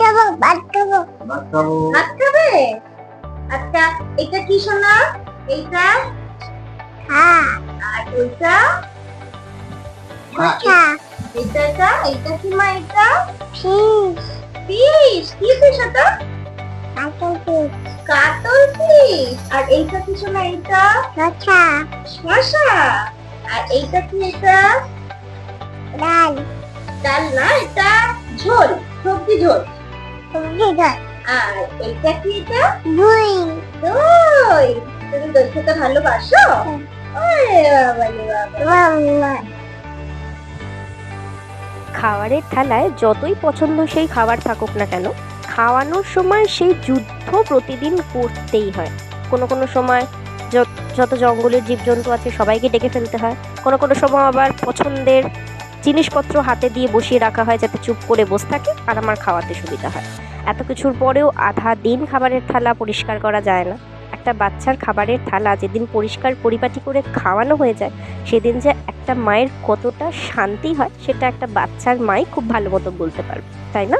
খাব ভাত খাব। ভাত খাব। ভাত খাবে? আচ্ছা এটা কি সোনা এইটা? হ্যাঁ আর ওইটা আচ্ছা এইটা এটা? কি মা এটা? ফিস ফিশ? কি ফিশ এটা? কাটল ফিস কাতল ফিশ। আর এইটা কি সোনা এইটা? শসা। শসা। আর এইটা কি এটা? ডাল। ডাল না এটা ঝোল সবজি ঝোল। আর এইটা কি এটা? দুই। দই। তুমি দই খেতে ভালোবাসো? হুম। ওরে বাবা রে বাবা। মাম্মা। খাবারের থালায় যতই পছন্দ সেই খাবার থাকুক না কেন খাওয়ানোর সময় সেই যুদ্ধ প্রতিদিন করতেই হয়। কোনো কোনো সময় যত যত জঙ্গলের জীবজন্তু আছে সবাইকে ডেকে ফেলতে হয়। কোনো কোনো সময় আবার পছন্দের জিনিসপত্র হাতে দিয়ে বসিয়ে রাখা হয় যাতে চুপ করে বসে থাকে আর আমার খাওয়াতে সুবিধা হয়। এত কিছুর পরেও আধা দিন খাবারের থালা পরিষ্কার করা যায় না। একটা বাচ্চার খাবারের থালা যেদিন পরিষ্কার পরিপাটি করে খাওয়ানো হয়ে যায়, সেদিন যে একটা মায়ের কতটা শান্তি হয়, সেটা একটা বাচ্চার মাই খুব ভালো মতো বলতে পারবে, তাই না?